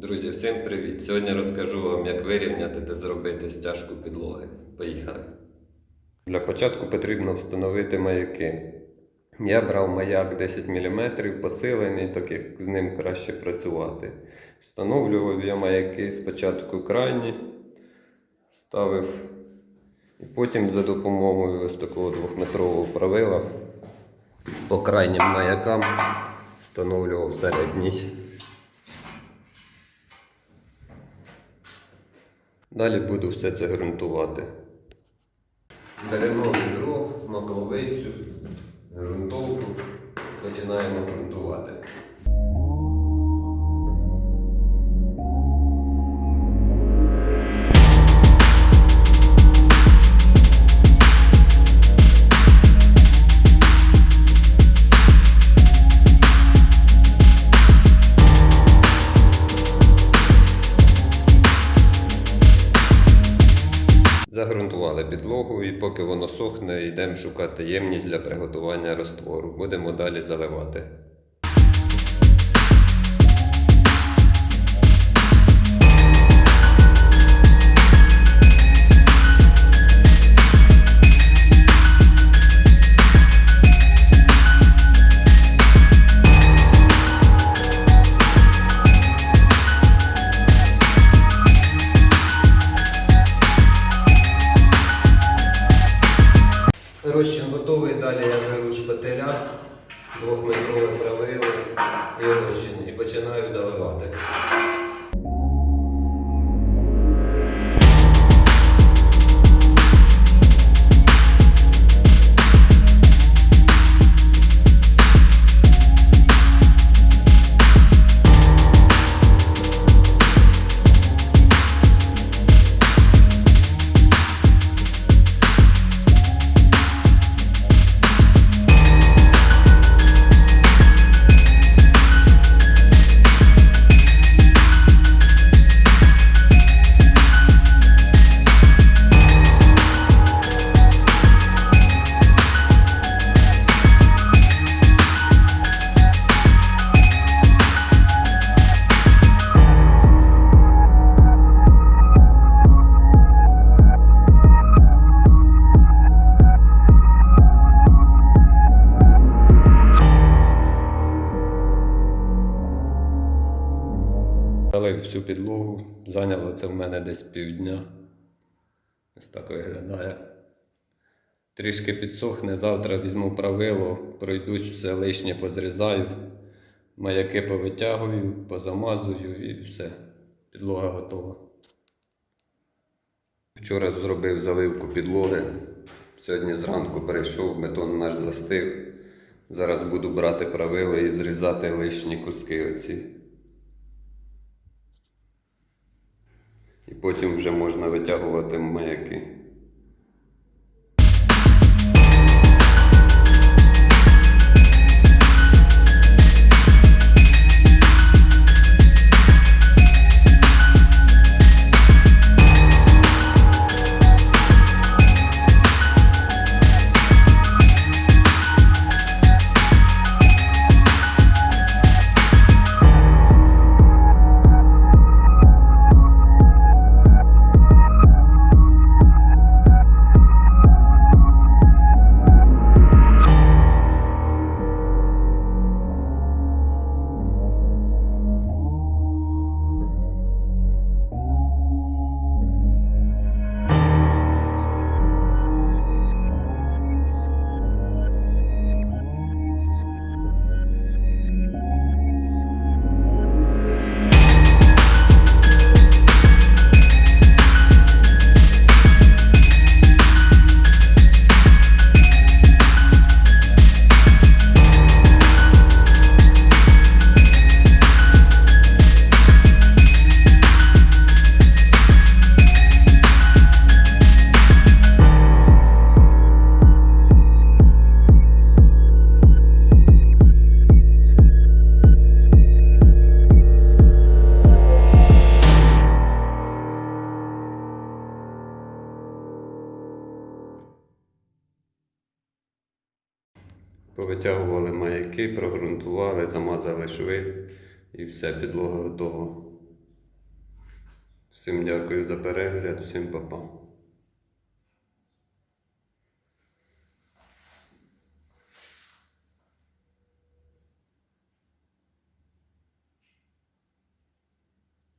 Друзі, всім привіт! Сьогодні розкажу вам, як вирівняти та зробити стяжку підлоги. Поїхали! Для початку потрібно встановити маяки. Я брав маяк 10 мм посилений, так як з ним краще працювати. Встановлював я маяки спочатку крайні, ставив і потім за допомогою ось такого двохметрового правила по крайнім маякам встановлював середній. Далі буду все це ґрунтувати. Беремо відро, маковицю, ґрунтовку, починаємо ґрунтувати. Загрунтували підлогу і поки воно сохне, йдемо шукати ємність для приготування роствору. Будемо далі заливати. Я беру шпателя, двохметрове правило і розчин і починаю заливати. Всю підлогу, зайняло це в мене десь півдня. Ось так виглядає. Трішки підсохне, завтра візьму правило, пройдусь все лишнє позрізаю, маяки повитягую, позамазую і все. Підлога готова. Вчора зробив заливку підлоги. Сьогодні зранку перейшов, бетон наш застив. Зараз буду брати правило і зрізати лишні куски оці. І потім вже можна витягувати маяки. Повитягували маяки, прогрунтували, замазали шви і все, підлога готова. Всім дякую за перегляд, всім па-па.